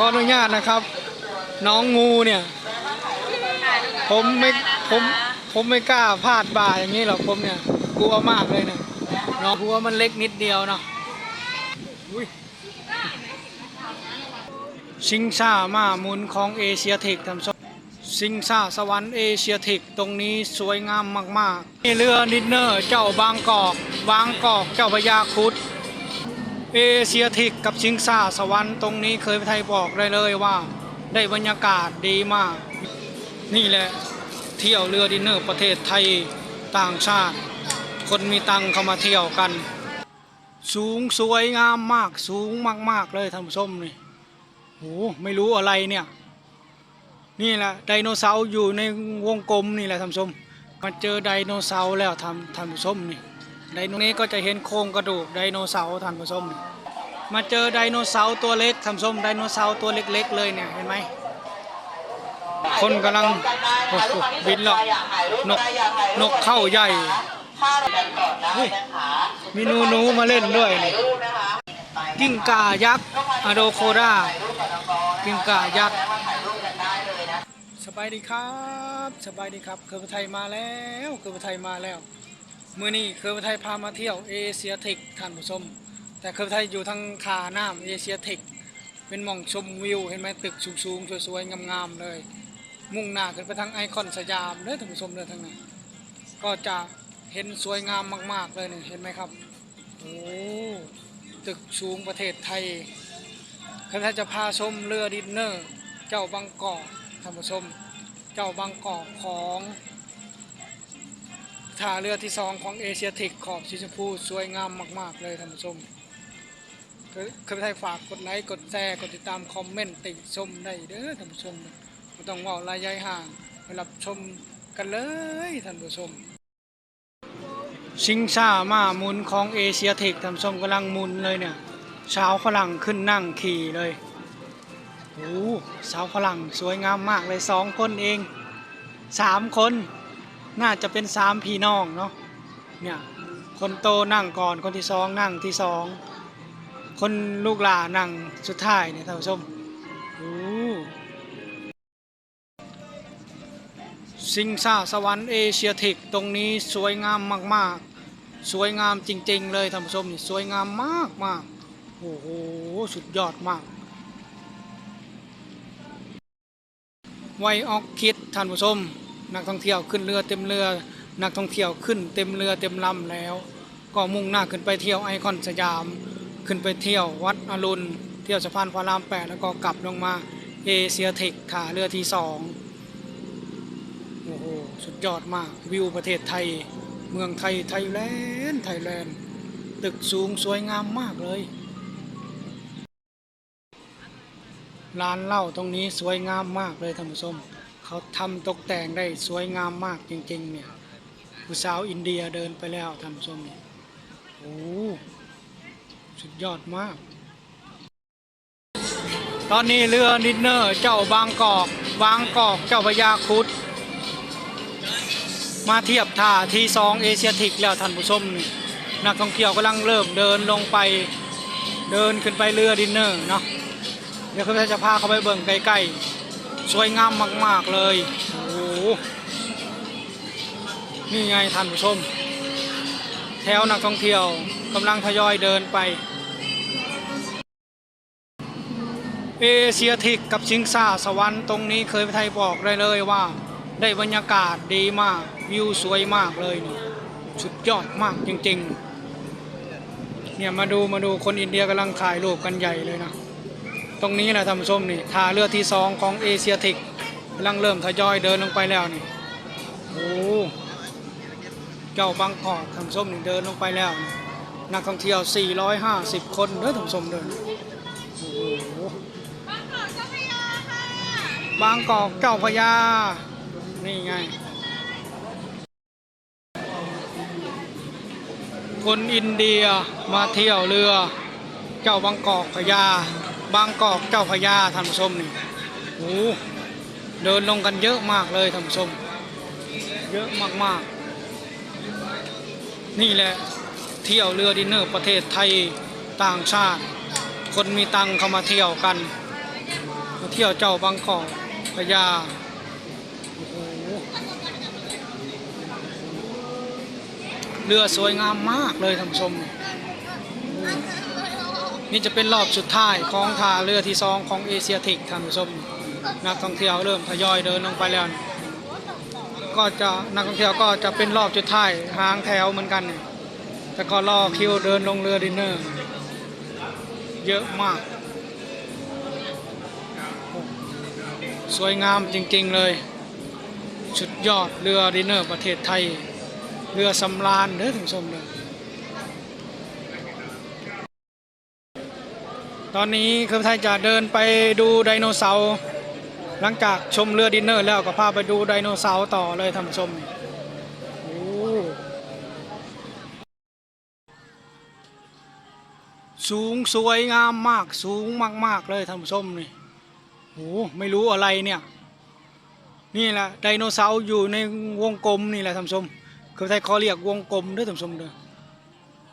ขออนุญาตนะครับ น้องงูเนี่ย ผมไม่ผมผมไม่กล้าพลาดบ่าอย่างนี้หรอกผมเนี่ยกลัวมากเลยเนี่ยน้องหัวมันเล็กนิดเดียวเนาะอุ๊ยชิงซ่ามาหมุนของเอเชียเทคทำชมชิงซ่าสวรรค์เอเชียเทคตรงนี้สวยงามมากๆนี่เรือดินเนอร์เจ้าบางกอก บางกอกเจ้าพระยาครุด เอเชียทิกกับชิงซาสวรรค์ตรงนี้เคยไปไทยบอกได้เลยว่า ได้บรรยากาศดีมาก นี่แหละเที่ยวเรือดินเนอร์ประเทศไทยต่างชาติ คนมีตังเข้ามาเที่ยวกัน สูงสวยงามมากสูงมาก ๆ เลยท่านผู้ชมนี่โหไม่รู้อะไรเนี่ย นี่แหละไดโนเสาร์อยู่ในวงกลมนี่แหละท่านผู้ชมมาเจอไดโนเสาร์แล้วท่านท่านผู้ชมนี่ ไดโนนี้ก็จะเห็นโครงกระดูกไดโนเสาร์ท่านผู้ชมมาเจอไดโนเสาร์ตัวเล็กท่านผู้ชมไดโนเสาร์ตัวเล็กๆเลยเนี่ยเห็นไหมคนกำลังโอ้โหบินแล้วนกนกเข้าใหญ่มีหนูหนูมาเล่นด้วยนี่กิ้งก่ายักษ์อะโดโครากิ้งก่ายักษ์สบายดีครับ สบายดีครับเคยไปไทยมาแล้วเคยไปไทยมาแล้ว มื่อนี้เคยไปไทยพามาเที่ยวเอเชียเทคท่านผู้ชม แต่เคยไปไทยอยู่ทางขาน้ำเอเชียเทคเป็นมองชมวิว เห็นไหมตึกสูงๆสวยๆงามๆเลย มุ่งหน้าขึ้นไปทางไอคอนสยามเด้อท่านผู้ชมเด้อทางนั้นก็จะเห็นสวยงามมาก ๆเลยนี่เห็นไหมครับโอ้ตึกสูงประเทศไทยเคยไปไทยจะพาชมเรือดินเนอร์ เจ้าบางกอกท่านผู้ชม เจ้าบางกอกของ ท่าเรือที่สองของเอเชียทิกขอบสีชมพูสวยงามมาก ๆ เลยท่านผู้ชมเคยเคยไปไทยฝากกดไลค์กดแชร์กดติดตามคอมเมนต์ติชมได้เด้อท่านผู้ชมไม่ต้องว่าระยะห่างไปรับชมกันเลยท่านผู้ชมชิงช้ามาหมุนของเอเชียทิกท่านผู้ชมกำลังหมุนเลยเนี่ยสาวฝรั่งขึ้นนั่งขี่เลยโอ้สาวฝรั่งสวยงามมากเลยสองคนเองสามคน น่าจะเป็นสามพี่น้องเนาะเนี่ยคนโตนั่งก่อนคนที่สองนั่งที่สองคนลูกหลานนั่งสุดท้ายเนี่ยท่านผู้ชมโอ้สิงซ่าสวรรค์เอเชียทิกตรงนี้สวยงามมากๆ สวยงามจริง ๆ เลยท่านผู้ชมนี่สวยงามมากมากโอ้โหสุดยอดมากไวออกคิดท่านผู้ชม นักท่องเที่ยวขึ้นเรือเต็มเรือ นักท่องเที่ยวขึ้นเต็มเรือเต็มลำแล้ว ก็มุ่งหน้าขึ้นไปเที่ยวไอคอนสยาม ขึ้นไปเที่ยววัดอรุณ เที่ยวสะพานพระรามแปดแล้วก็กลับลงมาเอเชียเทคขาเรือที่สองโอ้โหสุดยอดมากวิวประเทศไทย เมืองไทยไทยแลนด์ไทยแลนด์ตึกสูงสวยงามมากเลย ร้านเหล้าตรงนี้สวยงามมากเลยท่านผู้ชม เขาทำตกแต่งได้สวยงามมากจริง ๆ เนี่ยผู้สาวอินเดียเดินไปแล้วท่านผู้ชมเนี่ยโอ้สุดยอดมาก ตอนนี้เรือดินเนอร์เจ้าบางกอกบางกอกเจ้าพยาครุด มาเทียบท่าที่สองเอเชียทิกแล้วท่านผู้ชมน,นักท่องเที่ยวกำลังเริ่มเดินลงไปเดินขึ้นไปเรือดินเนอร์เนาะเดี๋ยวเขาจะพาเขาไปเบิ่งใกล้ๆ สวยงามมาก ๆ เลย โอ้โหนี่ไงท่านผู้ชม แถวนักท่องเที่ยวกำลังทยอยเดินไปเอเชียทิกกับชิงซาสวรรค์ตรงนี้เคยไปไทยบอกได้เลยว่า ได้บรรยากาศดีมาก วิวสวยมากเลยนี่สุดยอดมากจริง ๆ เนี่ยมาดูมาดูคนอินเดียกำลังถ่ายรูปกันใหญ่เลยนะ ตรงนี้แหละท่านผู้ชมนี่ท่าเรือที่สองของเอเชียทิกกำลังเริ่มทยอยเดินลงไปแล้วนี่โอ้เจ้าบางกอกท่านผู้ชมนี่เดินลงไปแล้วนี่นักท่องเที่ยว 450 คนเด้อท่านผู้ชมเดินโอ้โหบางกอกเจ้าพระยานี่ไง คนอินเดียมาเที่ยวเรือ เจ้าบางกอกพญา บางกอกเจ้าพญาท่านผู้ชมนี่โอ้เดินลงกันเยอะมากเลยท่านผู้ชม เยอะมากๆ นี่แหละเที่ยวเรือดินเนอร์ประเทศไทยต่างชาติ คนมีตังเข้ามาเที่ยวกัน มาเที่ยวเจ้าบางกอกพญาโอ้โหเรือสวยงามมากเลยท่านผู้ชม นี่จะเป็นรอบสุดท้ายของท่าเรือที่สองของเอเชียเทคท่านผู้ชมนักท่องเที่ยวเริ่มทยอยเดินลงไปแล้ว ก็จะนักท่องเที่ยวก็จะเป็นรอบสุดท้ายหางแถวเหมือนกัน แต่ก็รอคิวเดินลงเรือดินเนอร์ เยอะมาก สวยงามจริงๆเลยสุดยอดเรือดินเนอร์ประเทศไทย เรือสำราญเด้อท่านผู้ชมเลย ตอนนี้คือไทยจะเดินไปดูไดโนเสาร์หลังจากชมเรือดินเนอร์แล้วก็พาไปดูไดโนเสาร์ต่อเลยท่านผู้ชมโอ้สูงสวยงามมากสูงมาก ๆ เลยท่านผู้ชมนี่โอ้ไม่รู้อะไรเนี่ย นี่แหละไดโนเสาร์อยู่ในวงกลมนี่แหละท่านผู้ชมคือไทยเขาเรียกวงกลมด้วยท่านผู้ชมเด้อ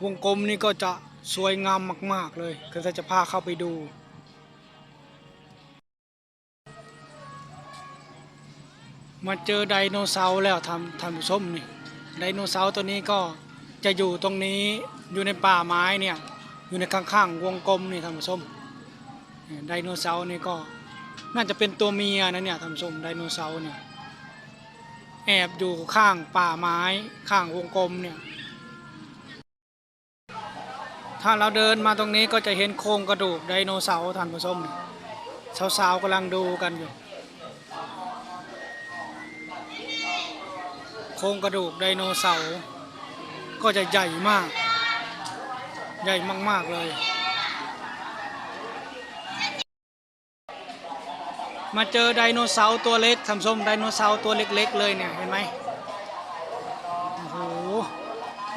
วงกลมนี่ก็จะ สวยงามมาก ๆ เลยคือไทยจะพาเข้าไปดู มาเจอไดโนเสาร์แล้วทำท่านผู้ชมนี่ไดโนเสาร์ตัวนี้ก็จะอยู่ตรงนี้อยู่ในป่าไม้เนี่ย อยู่ในข้างๆวงกลมนี่ท่านผู้ชมไดโนเสาร์นี่ก็น่าจะเป็นตัวเมียนะเนี่ยท่านผู้ชมไดโนเสาร์เนี่ยแอบอยู่ข้างป่าไม้ข้างวงกลมเนี่ย ถ้าเราเดินมาตรงนี้ก็จะเห็นโครงกระดูกไดโนเสาร์ท่านผู้ชมสาวๆกำลังดูกันอยู่ โครงกระดูกไดโนเสาร์ก็จะใหญ่มาก ใหญ่มากๆเลย มาเจอไดโนเสาร์ตัวเล็กทำส้มไดโนเสาร์ตัวเล็กๆเลยเนี่ยเห็นไหม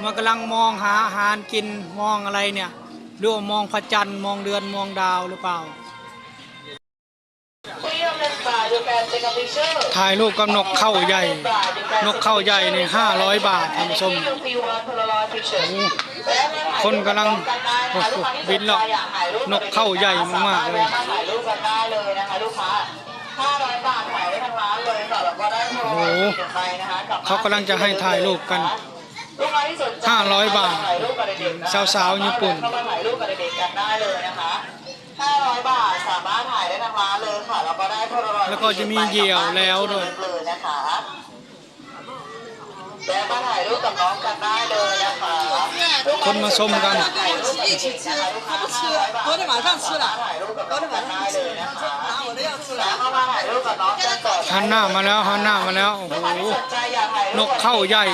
มันกำลังมองหาอาหารกินมองอะไรเนี่ยหรือว่ามองพระจันทร์มองเดือนมองดาวหรือเปล่า ถ่ายรูปกับนกเข้าใหญ่ นกเข้าใหญ่ในห้าร้อยบาทท่านผู้ชมคนกำลังโอ้โหบินแล้วนกเข้าใหญ่มากๆเลยถ่ายรูปกันได้เลยนะคะลูกค้า500บาทถ่ายได้ทั้งร้านเลยค่ะแล้วก็ได้โทรโอ้โหไปนะคะบบ้นเขากำลังจะให้ถ่ายรูปกัน ลูกค้าที่สนใจ 500บาท ถ่ายรูปกับเด็กๆนะคะ สาวๆญี่ปุ่น เข้ามาถ่ายรูปกับเด็กๆกันได้เลยนะคะ500 บาทสามารถถ่ายได้ทั้งร้านเลยค่ะแล้วก็ได้โทรศัพท์ แล้วก็จะมีเหยี่ยวแล้วด้วย เลยนะคะแล้วมาถ่ายรูปกับน้องกันได้เลยนะคะ คนมาชมกัน 一起吃，他不吃，昨天晚上吃了，昨天晚上不吃，然后拿我的要吃了。 เข้ามาถ่ายรูปกับน้องกันก่อน หันหน้ามาแล้วหันหน้ามาแล้วโอ้โห สนใจอยากถ่ายรูป นกเข้าใหญ่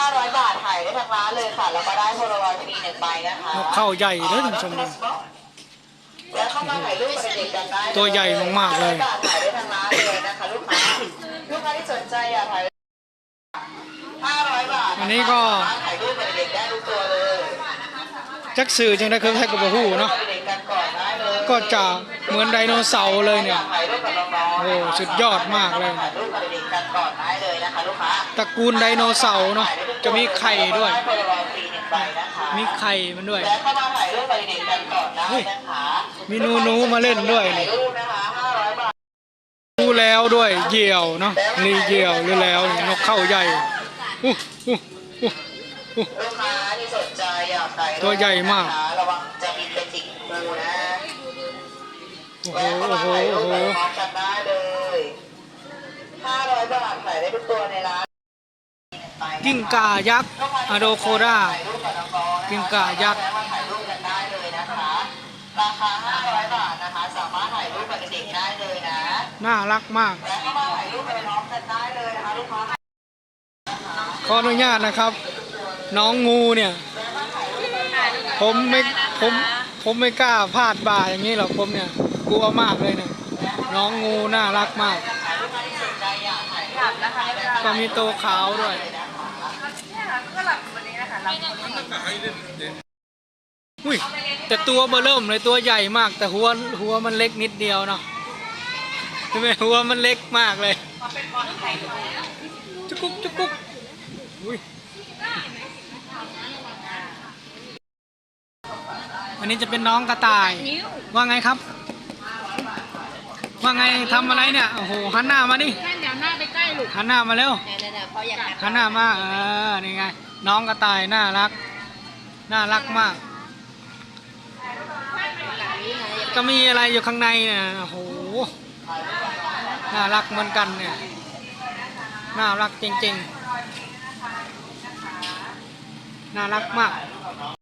500 บาทถ่ายได้ทั้งร้านเลยค่ะ แล้วก็ได้โพลารอยด์ฟรีหนึ่งใบนะคะนกเข้าใหญ่เด้อท่านผู้ชมแล้วเข้ามาถ่ายรูปกับเด็กๆกันได้ตัวใหญ่มากๆเลย 500บาทถ่ายได้ทั้งร้านเลยนะคะลูกค้า ลูกค้าที่สนใจอยากถ่าย500บาทอันนี้ก็ ถ่ายรูปกับเด็กๆได้ทุกตัวเลยจักสื่อจังได้เคยให้กับหูเนาะ เด็กๆกันก่อนได้เลย ก็จะ เหมือนไดโนเสาร์เลยเนี่ยถ่ายรูปกับน้องๆโอ้สุดยอดมากเลยถ่ายรูปกับเด็กๆกันก่อนได้เลยนะคะลูกค้าตระกูลไดโนเสาร์เนาะ จะมีไข่ด้วยได้โพลารอยด์ฟรีหนึ่งใบนะคะมีไข่มันด้วยและเข้ามาถ่ายรูปกับเด็กๆกันก่อนได้นะคะมีหนูหนูๆมาเล่นด้วยถ่านี่ยรูปนะคะ500บาทรู้แล้วด้วยเหยี่ยวเนาะรีเหยี่ยวหรือแล้วนี่นกเข้าใหญ่อู้อู้อู้อู้ลูกค้าที่สนใจอยากถ่ายรูปตัวใหญ่มากนะคะระวังจะมีเป็นจิกปูนะโอ้โห แวะเข้าโอ้มาโหถ่ายรูโอ้ปโหกับน้องกันได้เลย500บาทถ่ายได้ทุกตัวในร้านกิ้งก่ายักษ์อะโดโคราถ่ายรูปกับน้องๆนะคะกิ้งก่ายักษ์แวะมาถ่ายรูปกันได้เลยนะคะ ราคา 500 บาทนะคะ สามารถถ่ายรูปกับเด็กๆได้เลยนะ น่ารักมากและเข้ามาถ่ายรูปกับน้องกันได้เลยนะคะลูกค้าขออนุญาตนะครับ น้องงูเนี่ย ผมไม่ผมผมไม่กล้าพลาดบ่าอย่างนี้หรอกผมเนี่ย กลัวมากเลยเนี่ยน้องงูน่ารักมาก ก็มีตัวขาวด้วยอุ้ยแต่ตัวเบอเริ่มเลยตัวใหญ่มาก แต่หัวหัวมันเล็กนิดเดียวเนาะใช่ไหมหัวมันเล็กมากเลยจุกุ๊กจุกกุ๊กอุ้ยอันนี้จะเป็นน้องกระต่าย ว่าไงครับ ว่าไงทำอะไรเนี่ย โอ้โหหันหน้ามาดิท่านเดี๋ยวหน้าไปใกล้ลูกหันหน้ามาเร็วเนี่ยๆๆเพราะอยากหันหน้ามาเออนี่ไง น้องกระต่ายน่ารัก น่ารักมาก ก็มีอะไรอยู่ข้างในเนี่ยโอ้โหน่ารักเหมือนกันเนี่ยน่ารักจริงๆ น่ารักมาก